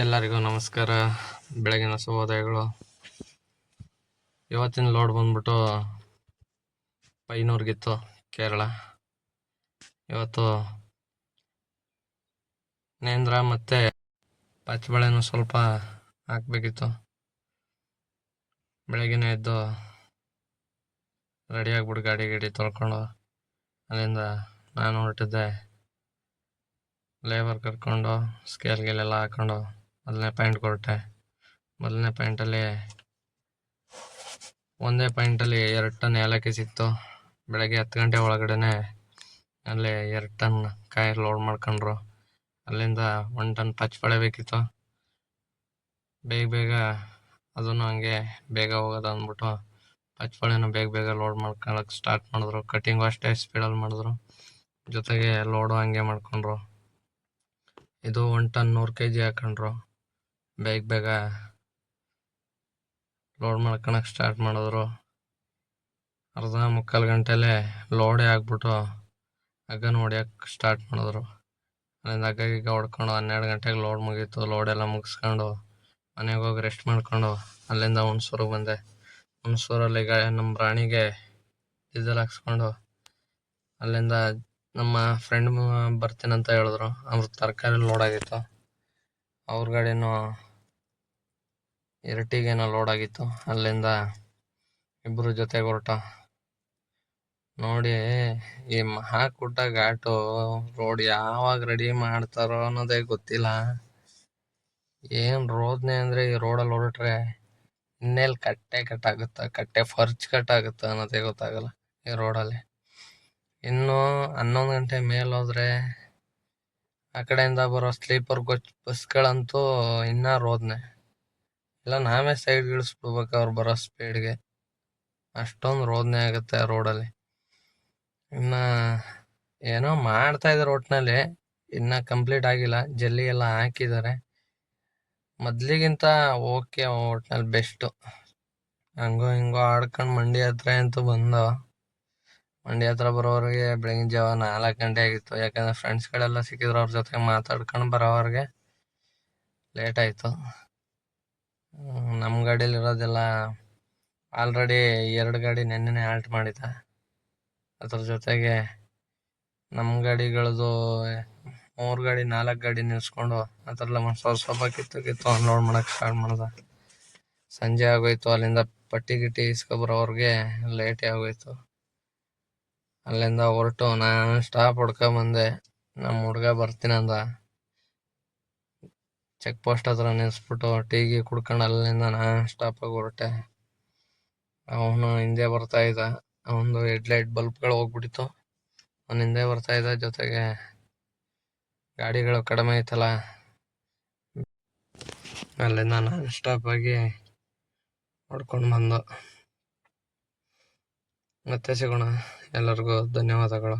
ಎಲ್ಲರಿಗೂ ನಮಸ್ಕಾರ. ಬೆಳಗಿನ ಶುಭೋದಯಗಳು. ಇವತ್ತಿನ ಲೋಡ್ ಬಂದ್ಬಿಟ್ಟು ಪೈನೂರ್ಗಿತ್ತು ಕೇರಳ. ಇವತ್ತು ನೇಂದ್ರ ಮತ್ತು ಪಚ್ಚಬಳೆನೂ ಸ್ವಲ್ಪ ಹಾಕಬೇಕಿತ್ತು. ಬೆಳಗಿನ ಎದ್ದು ರೆಡಿ ಆಗ್ಬಿಟ್ಟು ಗಾಡಿ ಗಿಡಿ ತೊಳ್ಕೊಂಡು ಅಲ್ಲಿಂದ ನಾನು ಹೊರಟಿದ್ದೆ. ಲೇಬರ್ ಕರ್ಕೊಂಡು ಸ್ಕೇಲ್ ಗೀಲೆಲ್ಲ ಹಾಕೊಂಡು ಮೊದಲನೇ ಪಾಯಿಂಟ್ ಕೊಟ್ಟೆ. ಮೊದಲನೇ ಪಾಯಿಂಟಲ್ಲಿ ಒಂದೇ ಪಾಯಿಂಟಲ್ಲಿ ಎರಡು ಟನ್ ಏಲಕ್ಕಿ ಸಿಕ್ತು. ಬೆಳಗ್ಗೆ ಹತ್ತು ಗಂಟೆ ಒಳಗಡೆನೆ ಅಲ್ಲಿ ಎರಡು ಟನ್ ಕಾಯಿ ಲೋಡ್ ಮಾಡ್ಕೊಂಡ್ರು. ಅಲ್ಲಿಂದ ಒನ್ ಟನ್ ಪಚ್ಚಬಳೆ ಬೇಕಿತ್ತು. ಬೇಗ ಬೇಗ ಅದನ್ನು ಹಂಗೆ ಬೇಗ ಹೋಗೋದು ಅಂದ್ಬಿಟ್ಟು ಪಚ್ಚಬಳೆನೂ ಬೇಗ ಬೇಗ ಲೋಡ್ ಮಾಡ್ಕೊಳಕ್ಕೆ ಸ್ಟಾರ್ಟ್ ಮಾಡಿದ್ರು. ಕಟಿಂಗು ಅಷ್ಟೇ ಸ್ಪೀಡಲ್ಲಿ ಮಾಡಿದ್ರು. ಜೊತೆಗೆ ಲೋಡು ಹಂಗೆ ಮಾಡ್ಕೊಂಡ್ರು. ಇದು ಒನ್ ಟನ್ ನೂರು ಕೆ ಜಿ ಹಾಕೊಂಡ್ರು. ಬೇಗ ಬೇಗ ಲೋಡ್ ಮಾಡ್ಕೊಳಕ್ಕೆ ಸ್ಟಾರ್ಟ್ ಮಾಡಿದ್ರು. ಅರ್ಧ ಮುಕ್ಕಾಲು ಗಂಟೆಲೇ ಲೋಡೇ ಆಗ್ಬಿಟ್ಟು ಹಗ್ಗನ ಹೊಡ್ಯಕ್ಕೆ ಸ್ಟಾರ್ಟ್ ಮಾಡಿದ್ರು. ಅಲ್ಲಿಂದ ಹಗ್ಗ ಗಿಗ್ಗ ಹೊಡ್ಕೊಂಡು ಹನ್ನೆರಡು ಗಂಟೆಗೆ ಲೋಡ್ ಮುಗೀತು. ಲೋಡ್ ಎಲ್ಲ ಮುಗಿಸ್ಕೊಂಡು ಮನೆಗೆ ಹೋಗಿ ರೆಸ್ಟ್ ಮಾಡ್ಕೊಂಡು ಅಲ್ಲಿಂದ ಹುಣಸೂರಿಗೆ ಬಂದೆ. ಹುಣಸೂರಲ್ಲಿ ಈಗ ನಮ್ಮ ರಾಣಿಗೆ ಡೀಸೆಲ್ ಹಾಕ್ಸ್ಕೊಂಡು ಅಲ್ಲಿಂದ ನಮ್ಮ ಫ್ರೆಂಡ್ ಬರ್ತೀನಂತ ಹೇಳಿದ್ರು. ಅವ್ರ ತರಕಾರಿ ಲೋಡ್ ಆಗಿತ್ತು. ಅವ್ರ ಗಾಡಿನೂ ಎರಟಿಗೇನೋ ಲೋಡ್ ಆಗಿತ್ತು ಅಲ್ಲಿಂದ ಇಬ್ಬರು ಜೊತೆಗೆ ಹೊರಟ. ನೋಡಿ, ಈ ಮಹಾಕೂಟ ಘಾಟು ರೋಡ್ ಯಾವಾಗ ರೆಡಿ ಮಾಡ್ತಾರೋ ಅನ್ನೋದೇ ಗೊತ್ತಿಲ್ಲ. ಏನ್ ರೋದ್ನೆ ಅಂದ್ರೆ ಈ ರೋಡಲ್ಲಿ ಹೊರಟ್ರೆ ಇನ್ನೆಲ್ಲಿ ಕಟ್ಟೆ ಕಟ್ಟಾಗುತ್ತ, ಕಟ್ಟೆ ಫರ್ಚ್ ಕಟ್ಟಾಗುತ್ತ ಅನ್ನೋದೇ ಗೊತ್ತಾಗಲ್ಲ ಈ ರೋಡಲ್ಲಿ. ಇನ್ನು ಹನ್ನೊಂದು ಗಂಟೆ ಮೇಲೆ ಹೋದ್ರೆ ಆ ಕಡೆಯಿಂದ ಬರೋ ಸ್ಲೀಪರ್ ಕೋಚ್ ಬಸ್ಗಳಂತೂ ಇನ್ನ ರೋದ್ನೆ. ಇಲ್ಲ ನಾವೇ ಸೈಡ್ ಇಳಿಸ್ಬಿಡ್ಬೇಕು ಅವ್ರು ಬರೋ ಸ್ಪೀಡ್ಗೆ ಅಷ್ಟೊಂದು ರೋದನೆ ಆಗುತ್ತೆ ಆ ರೋಡಲ್ಲಿ ಇನ್ನ ಏನೋ ಮಾಡ್ತಾ ಇದ್ದಾರೆ ಒಟ್ನಲ್ಲಿ. ಇನ್ನ ಕಂಪ್ಲೀಟ್ ಆಗಿಲ್ಲ. ಜಲ್ಲಿ ಎಲ್ಲ ಹಾಕಿದ್ದಾರೆ. ಮೊದಲಿಗಿಂತ ಓಕೆ ಒಟ್ನಲ್ಲಿ ಬೆಸ್ಟ್ ಹಂಗೋ ಹಿಂಗೋ ಆಡ್ಕೊಂಡು ಮಂಡಿ ಹತ್ರ ಅಂತೂ ಬಂದವ. ಮಂಡ್ಯ ಹತ್ರ ಬರೋವರೆಗೆ ಬೆಳಗಿನ ಜಾವ ನಾಲ್ಕು ಗಂಟೆ ಆಗಿತ್ತು. ಯಾಕಂದ್ರೆ ಫ್ರೆಂಡ್ಸ್ಗಳೆಲ್ಲ ಸಿಕ್ಕಿದ್ರು ಅವ್ರ ಜೊತೆ ಮಾತಾಡ್ಕೊಂಡು ಬರೋವರೆಗೆ ಲೇಟ್ ಆಯಿತು. ನಮ್ಮ ಗಾಡೀಲಿ ಇರೋದೆಲ್ಲ ಆಲ್ರೆಡಿ ಎರಡು ಗಾಡಿ ನೆನ್ನೆನೆ ಆಲ್ಟ್ ಮಾಡಿದ್ದೆ ಅದ್ರ ಜೊತೆಗೆ ನಮ್ಮ ಗಾಡಿಗಳದು ಮೂರು ಗಾಡಿ, ನಾಲ್ಕು ಗಾಡಿ ನಿಲ್ಸ್ಕೊಂಡು ಅದರೆಲ್ಲ ಸ್ವಲ್ಪ ಸ್ವಲ್ಪ ಕಿತ್ತು ಕಿತ್ತು ಅನ್ಲೋಡ್ ಮಾಡಕ್ಕೆ ಸ್ಟಾರ್ಟ್ ಮಾಡ್ದ. ಸಂಜೆ ಆಗೋಯ್ತು, ಅಲ್ಲಿಂದ ಪಟ್ಟಿ ಗಿಟ್ಟಿ ಇಸ್ಕೊಬರೋವ್ರಿಗೆ ಲೇಟೇ ಆಗೋಯ್ತು. ಅಲ್ಲಿಂದ ಹೊರಟು ನಾನು ಸ್ಟಾಪ್ ಹೊಡ್ಕೊಂಬಂದೆ ನಮ್ಮ ಹುಡುಗ ಬರ್ತೀನಂದ ಚೆಕ್ ಪೋಸ್ಟ್ ಹತ್ರ ನಿಲ್ಸ್ಬಿಟ್ಟು ಟೀ ಗೀ ಕುಡ್ಕೊಂಡು ಅಲ್ಲಿಂದ ನಾನು ಸ್ಟಾಪಾಗಿ ಹೊರಟೆ. ಅವನು ಹಿಂದೆ ಬರ್ತಾ ಇದ್ದ. ಅವನದು ಹೆಡ್ಲೈಟ್ ಬಲ್ಬ್ಗಳು ಹೋಗ್ಬಿಟ್ಟಿತ್ತು. ಅವನು ಹಿಂದೆ ಬರ್ತಾ ಇದ್ದ ಜೊತೆಗೆ ಗಾಡಿಗಳು ಕಡಿಮೆ ಐತಲ್ಲ. ಅಲ್ಲಿಂದ ನಾನು ಸ್ಟಾಪ್ ಆಗಿ ಹೊಡ್ಕೊಂಡು ಬಂದು. ಮತ್ತೆ ಸಿಗೋಣ. ಎಲ್ಲರಿಗೂ ಧನ್ಯವಾದಗಳು.